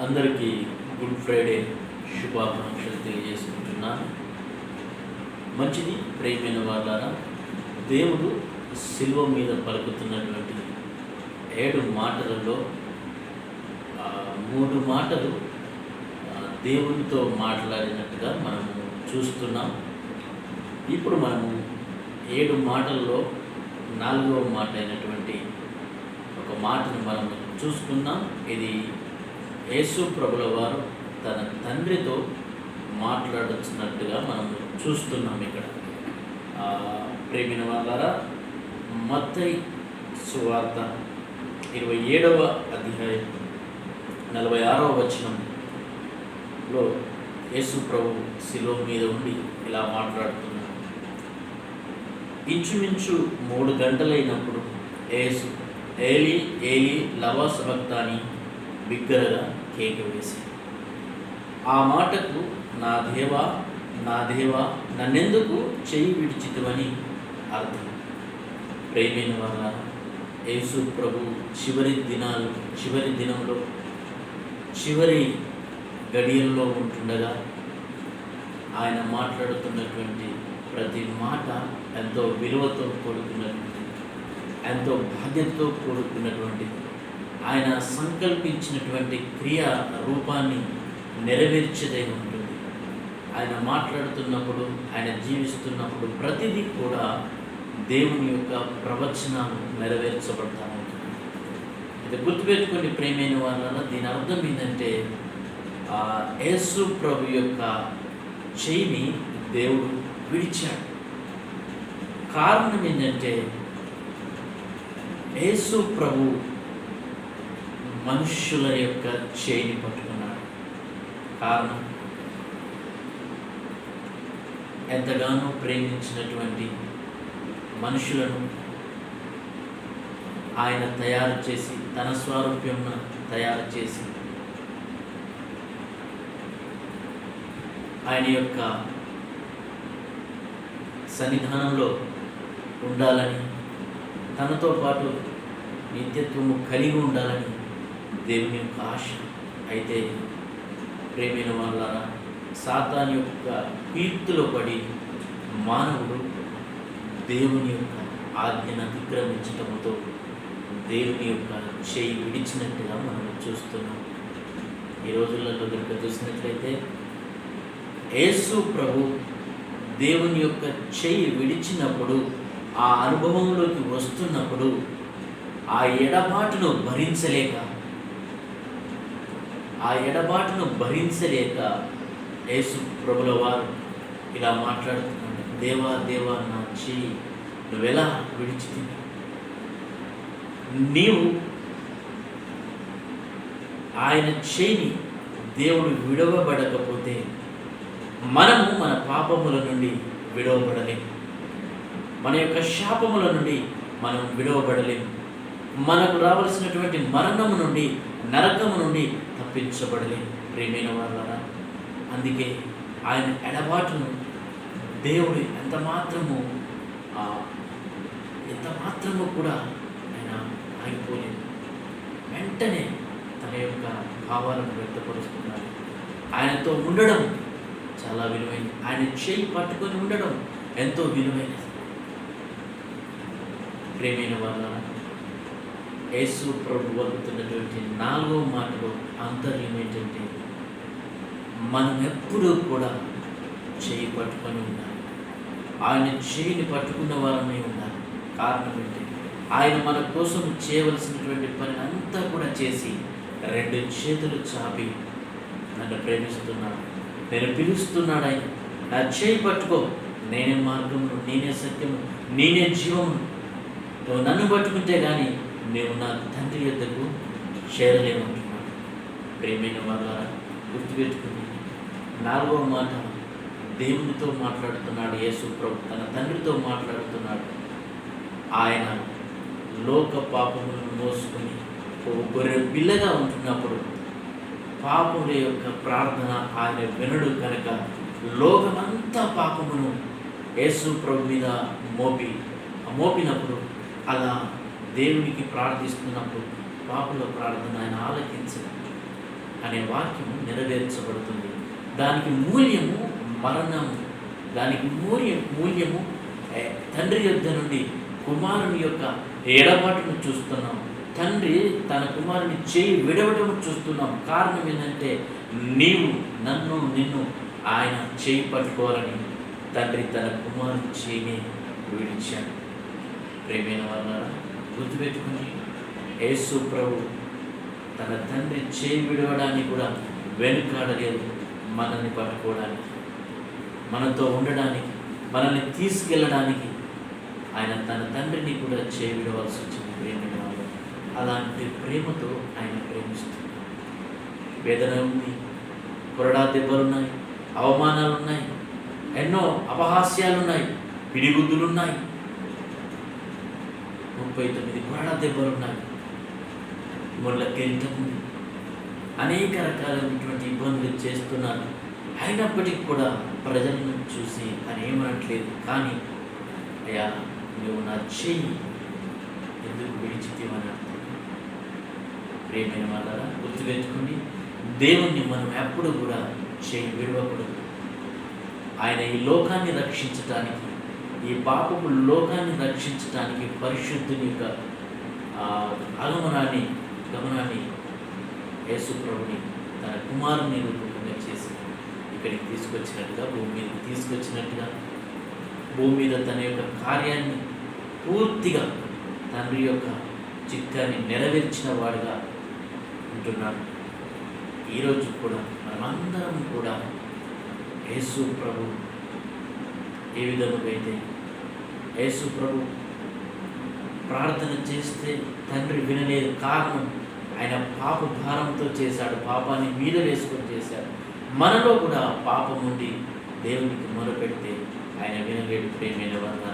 అందరికీ good Friday శుభాకాంక్షలు తెలియజేసుకుంటున్నాను మంచిది ప్రేమైన వాళ్ళారా దేవుడు శిల్వ మీద పలుకుతున్నటువంటి ఏడు మాటలలో మూడు మాటలు దేవునితో మాట్లాడినట్టుగా మనము చూస్తున్నాం. ఇప్పుడు మనము ఏడు మాటల్లో నాలుగవ మాట అయినటువంటి ఒక మాటను మనం చూసుకుందాం. ఇది యేసు ప్రభుల వారు తన తండ్రితో మాట్లాడుతున్నట్టుగా మనం చూస్తున్నాం ఇక్కడ. ప్రేమిన వాళ్ళారా మత్తయి సువార్త ఇరవై ఏడవ అధ్యాయం నలభై ఆరవ వచనంలో యేసు ప్రభు శిలో మీద ఉండి ఇలా మాట్లాడుతున్నాడు ఇంచుమించు మూడు గంటలైనప్పుడు ఏసు ఏలి ఏలి లవ సమక్తాని బిగ్గరగా కేక వేసి ఆ మాటకు నా దేవా నా దేవా నన్నెందుకు చెయ్యి విడిచితువని? అర్థం. ప్రేమైన వల్ల యేసు ప్రభు చివరి దినాలు చివరి దినంలో చివరి గడియల్లో ఉంటుండగా ఆయన మాట్లాడుతున్నటువంటి ప్రతి మాట ఎంతో విలువతో కూడుకున్నటువంటి ఎంతో బాధ్యతతో కూడుకున్నటువంటిది. ఆయన సంకల్పించినటువంటి క్రియ రూపాన్ని నెరవేర్చేదై ఉంటుంది. ఆయన మాట్లాడుతున్నప్పుడు ఆయన జీవిస్తున్నప్పుడు ప్రతిదీ కూడా దేవుని యొక్క ప్రవచనాలు నెరవేర్చబడతా ఉంటుంది ఇది గుర్తుపెట్టుకుని ప్రేమైన వాళ్ళ దీని అర్థం ఏంటంటే యేసు ప్రభు యొక్క చేయిని దేవుడు విడిచాడు. కారణం ఏంటంటే యేసు ప్రభు మనుష్యుల యొక్క చేయిని పట్టుకున్నాడు. కారణం? ఎంతగానో ప్రేమించినటువంటి మనుషులను ఆయన తయారు చేసి తన స్వారూప్యంన తయారు చేసి ఆయన యొక్క సన్నిధానంలో ఉండాలని తనతో పాటు నిత్యత్వము కలిగి ఉండాలని దేవుని యొక్క ఆశ. అయితే ప్రేమైన వాళ్ళ సాతాన్ యొక్క కీర్తిలో పడి మానవుడు దేవుని యొక్క ఆజ్ఞను అతిక్రమించడంతో దేవుని యొక్క చేయి విడిచినట్టుగా మనం చూస్తున్నాం. ఈ రోజులలో కనుక చూసినట్లయితే యేసు ప్రభు దేవుని యొక్క చేయి విడిచినప్పుడు ఆ అనుభవంలోకి వస్తున్నప్పుడు ఆ ఎడబాటును భరించలేక ఆ ఎడబాటును భరించలేక యేసు ప్రభుల వారు ఇలా మాట్లాడుతున్నాడు దేవా దేవా నా చేయి నువ్వెలా విడిచితివి నీవు ఆయన చేయిని దేవుడు విడవబడకపోతే మనము మన పాపముల నుండి విడవబడలేము. మన యొక్క శాపముల నుండి మనం విడవబడలేము. మనకు రావలసినటువంటి మరణము నుండి నరకము నుండి తప్పించబడలేము ప్రేమైన వాళ్ళ అందుకే ఆయన ఎడబాటును దేవుడు ఎంత మాత్రము ఎంత మాత్రము కూడా ఆయన ఆగిపోలేదు. వెంటనే తన యొక్క భావాలను వ్యక్తపరుస్తున్నారు ఆయనతో ఉండడం చాలా విలువైనది ఆయన చేయి పట్టుకొని ఉండడం ఎంతో విలువైనది. ప్రేమైన వాళ్ళ యేసు ప్రభు వలుతున్నటువంటి నాలుగో మాటలో అంతర్యం ఏంటంటే మనం ఎప్పుడూ కూడా చేయి పట్టుకొని ఉండాలి. ఆయన చేయిని పట్టుకున్న వారమే ఉండాలి. కారణం ఏంటి? ఆయన మన కోసం చేయవలసినటువంటి పని అంతా కూడా చేసి రెండు చేతులు చాపి నన్ను ప్రేమిస్తున్నాడు. నేను పిలుస్తున్నాడు ఆయన. నా చేయి పట్టుకో. నేనే మార్గము నేనే సత్యము నేనే జీవము నువ్వు నన్ను పట్టుకుంటే కానీ నేను నా తండ్రి యొద్దకు చేరలేమంటున్నాడు. ప్రేమైన వాళ్ళ గుర్తుపెట్టుకుని నాలుగవ మాట దేవునితో మాట్లాడుతున్నాడు యేసు ప్రభు తన తండ్రితో మాట్లాడుతున్నాడు. ఆయన లోక పాపములను మోసుకొని ఒక గొర్రె పిల్లగా ఉంటున్నప్పుడు పాపముల యొక్క ప్రార్థన ఆయన వినడు కనుక లోకమంతా పాపమును యేసు ప్రభు మీద మోపి మోపినప్పుడు అలా దేవునికి ప్రార్థిస్తున్నప్పుడు పాపుల ప్రార్థన ఆయన ఆలకించడు అనే వాక్యము నెరవేర్చబడుతుంది. దానికి మూల్యము మరణము. దానికి మూల్యం మూల్యము తండ్రి యుద్ధ నుండి కుమారుని యొక్క ఎడబాటును చూస్తున్నాం. తండ్రి తన కుమారుని చేయి విడవడం చూస్తున్నాం. కారణం ఏంటంటే నీవు నన్ను నిన్ను ఆయన చేయి పట్టుకోవాలని తండ్రి తన కుమారుని చేయిని విడిచాడు. ప్రేమైన వాళ్ళ గుర్తుపెట్టుకుని యేసు ప్రభు తన తండ్రి చేయి విడవడానికి కూడా వెనుకాడలేదు మనల్ని పట్టుకోవడానికి మనతో ఉండడానికి మనల్ని తీసుకెళ్ళడానికి ఆయన తన తండ్రిని కూడా చేయి విడవలసి వచ్చింది. ప్రేమైన వాళ్ళు అలాంటి ప్రేమతో ఆయన ప్రేమిస్తుంది వేదన ఉంది కొరడా దెబ్బలున్నాయి అవమానాలు ఉన్నాయి ఎన్నో అపహాస్యాలు ఉన్నాయి పిడిగుద్దులు ఉన్నాయి ముప్పై తొమ్మిది మరణ దెబ్బలున్నాయి ఉన్నాయి. ముళ్ళ అనేక రకాలైనటువంటి ఇబ్బందులు చేస్తున్నారు. అయినప్పటికీ కూడా ప్రజలను చూసి అని ఏమనట్లేదు. కానీ అయ్యా నువ్వు నా చెయ్యి ఎందుకు విడిచితేమని అర్థం ప్రేమైన వాళ్ళరా గుర్తుపెట్టుకోండి దేవుణ్ణి మనం ఎప్పుడు కూడా చేయి విడవకూడదు. ఆయన ఈ లోకాన్ని రక్షించటానికి ఈ పాపపు లోకాన్ని రక్షించడానికి పరిశుద్ధుని యొక్క ఆగమనాన్ని గమనాన్ని యేసుప్రభుని తన కుమారుని రూపంగా చేసి ఇక్కడికి తీసుకొచ్చినట్టుగా భూమి మీదకి తీసుకొచ్చినట్టుగా భూమి మీద తన యొక్క కార్యాన్ని పూర్తిగా తండ్రి యొక్క చిత్తాన్ని నెరవేర్చిన వాడుగా ఉంటున్నాడు. ఈరోజు కూడా మనమందరం కూడా యేసు ప్రభు ఏ విధముగా అయితే యేసు ప్రభు ప్రార్థన చేస్తే తండ్రి వినలేదు. కారణం ఆయన పాప భారంతో చేశాడు. పాపాన్ని మీద వేసుకొని చేశాడు. మనలో కూడా పాపం ఉండి దేవునికి మొరపెడితే ఆయన వినలేడు. ప్రేమైన వారు